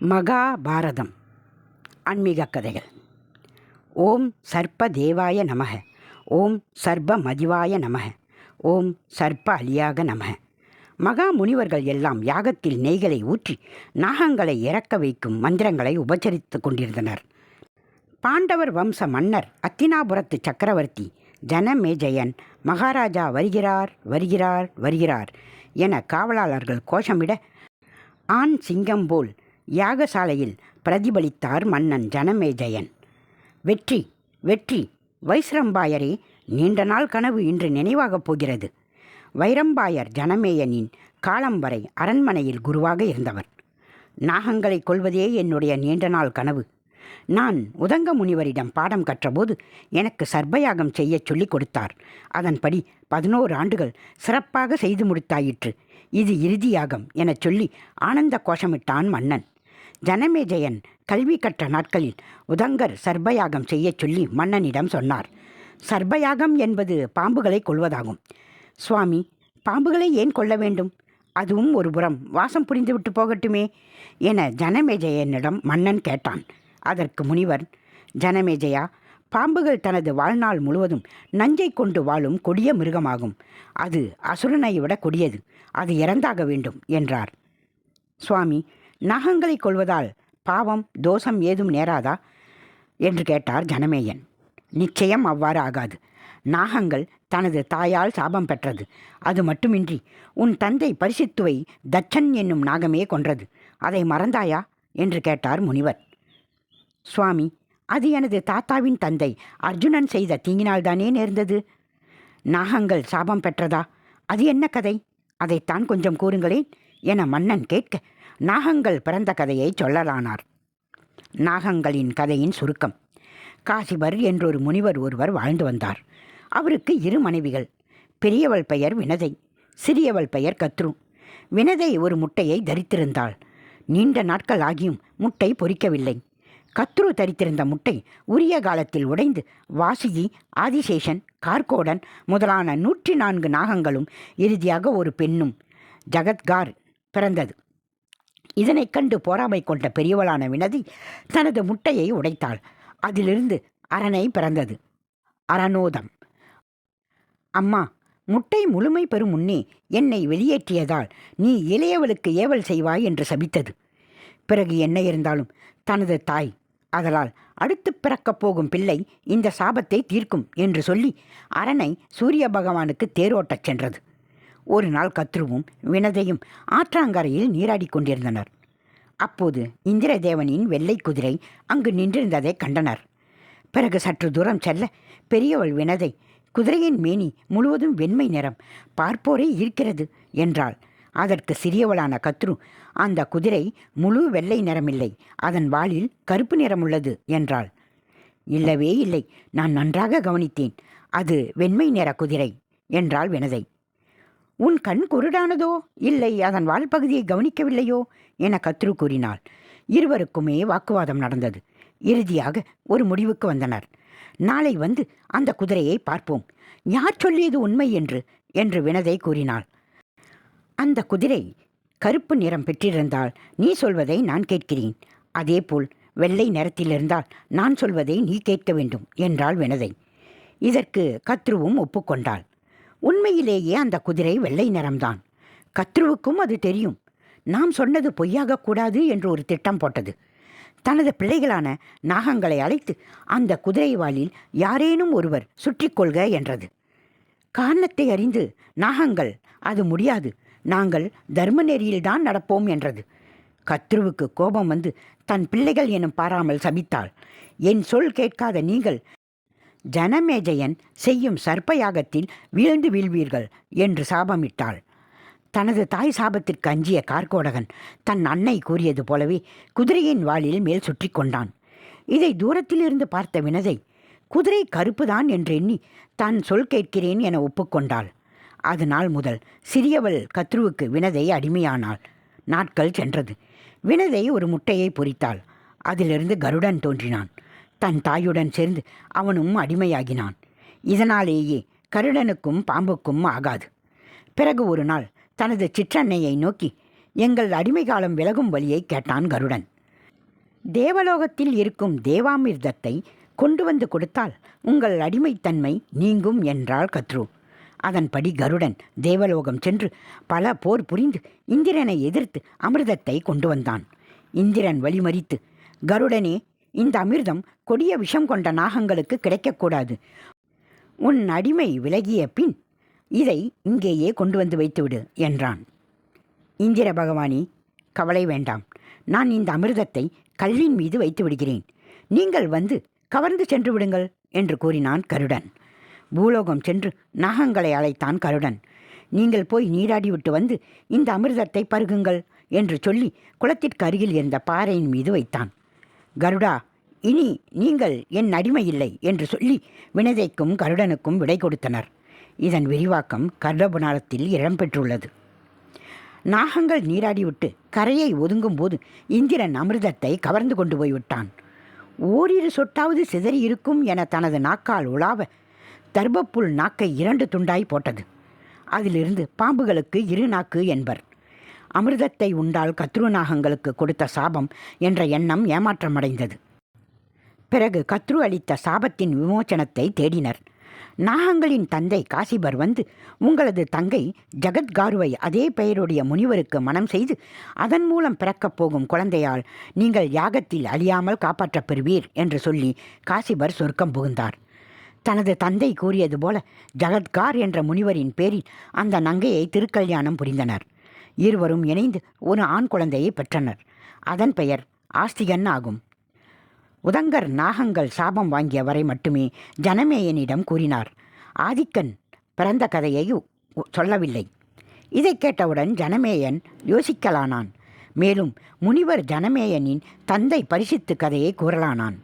மகாபாரதம். ஆன்மீக கதைகள். ஓம் சர்ப்ப தேவாய நமக. ஓம் சர்ப்ப மதிவாய நமக. ஓம் சர்ப்ப அலியாக நமக. மகா முனிவர்கள் எல்லாம் யாகத்தில் நெய்களை ஊற்றி நாகங்களை இறக்க வைக்கும் மந்திரங்களை உபச்சரித்து கொண்டிருந்தனர். பாண்டவர் வம்ச மன்னர் அத்தினாபுரத்து சக்கரவர்த்தி ஜனமேஜயன் மகாராஜா வருகிறார் வருகிறார் வருகிறார் என காவலாளர்கள் கோஷமிட ஆண் சிங்கம் போல் யாகசாலையில் பிரதிபலித்தார் மன்னன் ஜனமேஜயன் வெற்றி வெற்றி வைஸ்ரம்பாயரே நீண்ட நாள் கனவு இன்று நினைவாகப் போகிறது. வைரம்பாயர் ஜனமேயனின் காலம் வரை அரண்மனையில் குருவாக இருந்தவர். நாகங்களை கொள்வதே என்னுடைய நீண்ட நாள் கனவு. நான் உதங்க முனிவரிடம் பாடம் கற்றபோது எனக்கு சர்பயாகம் செய்யச் சொல்லிக் கொடுத்தார். அதன்படி பதினோரு ஆண்டுகள் சிறப்பாக செய்து முடித்தாயிற்று. இது இறுதியாகம் எனச் சொல்லி ஆனந்த கோஷமிட்டான் மன்னன். ஜனமேஜயன் கல்வி கற்ற நாட்களில் உதங்கர் சர்பயாகம் செய்யச் சொல்லி மன்னனிடம் சொன்னார். சர்பயாகம் என்பது பாம்புகளை கொள்வதாகும் சுவாமி பாம்புகளை ஏன் கொள்ள வேண்டும்? அதுவும் ஒரு புறம் வாசம் புரிந்துவிட்டு போகட்டுமே என ஜனமேஜயனிடம் மன்னன் கேட்டான். அதற்கு முனிவர் ஜனமேஜயா பாம்புகள் தனது வாழ்நாள் முழுவதும் நஞ்சை கொண்டு வாழும் கொடிய மிருகமாகும். அது அசுரனை விட கொடியது. அது இறந்தாக வேண்டும் என்றார். சுவாமி நகங்களை கொள்வதால் பாவம் தோஷம் ஏதும் நேராதா? என்று கேட்டார் ஜனமேயன். நிச்சயம் அவ்வாறு ஆகாது. நாகங்கள் தனது தாயால் சாபம் பெற்றது. அது மட்டுமின்றி உன் தந்தை பரிசித்துவை தச்சன் என்னும் நாகமே கொன்றது. அதை மறந்தாயா? என்று கேட்டார் முனிவர். சுவாமி அது எனது தாத்தாவின் தந்தை. அர்ஜுனன் செய்த தீங்கினால்தானே நேர்ந்தது? நாகங்கள் சாபம் பெற்றதா? அது என்ன கதை? அதைத்தான் கொஞ்சம் கூறுங்களேன் என மன்னன் கேட்க நாகங்கள் பிறந்த கதையை சொல்லலானார். நாகங்களின் கதையின் சுருக்கம். காசிபர் என்றொரு முனிவர் ஒருவர் வாழ்ந்து வந்தார். அவருக்கு இரு மனைவிகள். பெரியவள் பெயர் வினதை சிறியவள் பெயர் கத்ரு. வினதை ஒரு முட்டையை தரித்திருந்தாள். நீண்ட நாட்கள் ஆகியும் முட்டை பொறிக்கவில்லை. கத்ரு தரித்திருந்த முட்டை உரிய காலத்தில் உடைந்து வாசுகி ஆதிசேஷன் கார்கோடன் முதலான நூற்றி நான்கு நாகங்களும் இறுதியாக ஒரு பெண்ணும் ஜகத்கார் பிறந்தது. இதனைக் கண்டு போராமை கொண்ட பெரியவளான வினதி தனது முட்டையை உடைத்தாள். அதிலிருந்து அரணை பிறந்தது. அரணோதம். அம்மா முட்டை முழுமை பெறும் முன்னே என்னை வெளியேற்றியதால் நீ இளையவளுக்கு ஏவல் செய்வாய் என்று சபித்தது. பிறகு என்ன இருந்தாலும் தனது தாய் அதலால் அடுத்து பிறக்கப் போகும் பிள்ளை இந்த சாபத்தை தீர்க்கும் என்று சொல்லி அரணை சூரிய பகவானுக்கு தேரோட்டச் சென்றது. ஒரு நாள் கத்ருவும் வினதையும் ஆற்றாங்கரையில் நீராடிக் கொண்டிருந்தனர். அப்போது இந்திரதேவனின் வெள்ளை குதிரை அங்கு நின்றிருந்ததை கண்டனர். பிறகு சற்று தூரம் செல்ல பெரியவள் வினதை குதிரையின் மேனி முழுவதும் வெண்மை நிறம் பார்ப்போரே இருக்கிறது என்றாள். அதற்கு சிறியவளான கத்ரு அந்த குதிரை முழு வெள்ளை நிறமில்லை அதன் வாளில் கருப்பு நிறம் உள்ளது என்றாள். இல்லவே இல்லை நான் நன்றாக கவனித்தேன் அது வெண்மை நிற குதிரை என்றாள் வினதை. உன் கண் குருடானதோ? இல்லை அதன் வால் பகுதியை கவனிக்கவில்லையோ? என கத்ரு கூறினாள். இருவருக்குமே வாக்குவாதம் நடந்தது. இறுதியாக ஒரு முடிவுக்கு வந்தனர். நாளை வந்து அந்த குதிரையை பார்ப்போம். யார் சொல்லியது உண்மை என்று? என்று வினதை கூறினாள். அந்த குதிரை கருப்பு நிறம் பெற்றிருந்தால் நீ சொல்வதை நான் கேட்கிறேன். அதேபோல் வெள்ளை நிறத்தில் இருந்தால் நான் சொல்வதை நீ கேட்க வேண்டும் என்றாள் வினதை. இதற்கு கத்ருவும் ஒப்புக்கொண்டாள். உண்மையிலேயே அந்த குதிரை வெள்ளை நிறம்தான். கத்ருவுக்கும் அது தெரியும். நாம் சொன்னது பொய்யாகக்கூடாது என்று ஒரு திட்டம் போட்டது. தனது பிள்ளைகளான நாகங்களை அழைத்து அந்த குதிரைவாளில் யாரேனும் ஒருவர் சுற்றி கொள்க என்றது. காரணத்தை அறிந்து நாகங்கள் அது முடியாது. நாங்கள் தர்ம நெறியில்தான் நடப்போம் என்றது. கத்ருவுக்கு கோபம் வந்து தன் பிள்ளைகள் எனும் பாராமல் சபித்தாள். என் சொல் கேட்காத நீங்கள் ஜனமேஜயன் செய்யும் சர்ப்பயாகத்தில் வீழ்ந்து வீழ்வீர்கள் என்று சாபமிட்டாள். தனது தாய் சாபத்திற்கு அஞ்சிய கார்கோடகன் தன் அன்னை கூறியது போலவே குதிரையின் வாளில் மேல் சுற்றி கொண்டான். இதை தூரத்திலிருந்து பார்த்த வினதை குதிரை கருப்புதான் என்றெண்ணி தான் சொல் கேட்கிறேன் என ஒப்புக்கொண்டாள். அது நாள் முதல் சிறியவள் கத்ருவுக்கு வினதை அடிமையானாள். நாட்கள் சென்றது. வினதை ஒரு முட்டையை பொறித்தாள். அதிலிருந்து கருடன் தோன்றினான். தன் தாயுடன் சேர்ந்து அவனும் அடிமையாகினான். இதனாலேயே கருடனுக்கும் பாம்புக்கும் ஆகாது. பிறகு ஒரு நாள் தனது சிற்றன்னையை நோக்கி எங்கள் அடிமை காலம் விலகும் வழியை கேட்டான் கருடன். தேவலோகத்தில் இருக்கும் தேவாமிர்தத்தை கொண்டு வந்து கொடுத்தால் உங்கள் அடிமைத்தன்மை நீங்கும் என்றாள் கத்ரு. அதன்படி கருடன் தேவலோகம் சென்று பல போர் புரிந்து இந்திரனை எதிர்த்து அமிர்தத்தை கொண்டு வந்தான். இந்திரன் வழிமறித்து கருடனே இந்த அமிர்தம் கொடிய விஷம் கொண்ட நாகங்களுக்கு கிடைக்கக்கூடாது. உன் அடிமை விலகிய பின் இதை இங்கேயே கொண்டு வந்து வைத்துவிடு என்றான். இந்திர பகவானி கவலை வேண்டாம். நான் இந்த அமிர்தத்தை கல்லின் மீது வைத்து விடுகிறேன். நீங்கள் வந்து கவர்ந்து சென்று விடுங்கள் என்று கூறினான் கருடன். பூலோகம் சென்று நாகங்களை அழைத்தான் கருடன். நீங்கள் போய் நீராடிவிட்டு வந்து இந்த அமிர்தத்தை பருகுங்கள் என்று சொல்லி குளத்திற்கு அருகில் இருந்த பாறையின் மீது வைத்தான். கருடா இனி நீங்கள் என் அடிமை இல்லை என்று சொல்லி வினதைக்கும் கருடனுக்கும் விடை கொடுத்தனர். இதன் விரிவாக்கம் கருடபுராணத்தில் இடம்பெற்றுள்ளது நாகங்கள் நீராடிவிட்டு கரையை ஒதுங்கும்போது இந்திரன் அமிர்தத்தை கவர்ந்து கொண்டு போய்விட்டான். ஓரிரு சொட்டாவது சிதறி இருக்கும் என தனது நாக்கால் உலாவ தர்பப்புல் நாக்கை இரண்டு துண்டாய் போட்டது. அதிலிருந்து பாம்புகளுக்கு இரு நாக்கு என்பர். அமிர்தத்தை உண்டால் கத்ரு நாகங்களுக்கு கொடுத்த சாபம் என்ற எண்ணம் ஏமாற்றமடைந்தது. பிறகு கத்ரு அளித்த சாபத்தின் விமோச்சனத்தை தேடினர். நாகங்களின் தந்தை காசிபர் வந்து உங்களது தங்கை ஜகத்காருவை அதே பெயருடைய முனிவருக்கு மனம் செய்து அதன் மூலம் பிறக்கப் போகும் குழந்தையால் நீங்கள் யாகத்தில் அழியாமல் காப்பாற்றப் பெறுவீர் என்று சொல்லி காசிபர் சொர்க்கம் புகுந்தார். தனது தந்தை கூறியது போல ஜகத்கார் என்ற முனிவரின் பேரில் அந்த நங்கையை திருக்கல்யாணம் புரிந்தனர். இருவரும் இணைந்து ஒரு ஆண் குழந்தையை பெற்றனர். அதன் பெயர் ஆஸ்திகன் ஆகும். உதங்கர் நாகங்கள் சாபம் வாங்கியவரை மட்டுமே ஜனமேயனிடம் கூறினார். ஆதிக்கன் பிறந்த கதையை சொல்லவில்லை. இதைக் கேட்டவுடன் ஜனமேயன் யோசிக்கலானான். மேலும் முனிவர் ஜனமேயனின் தந்தை பரிசித்து கதையை கூறலானான்.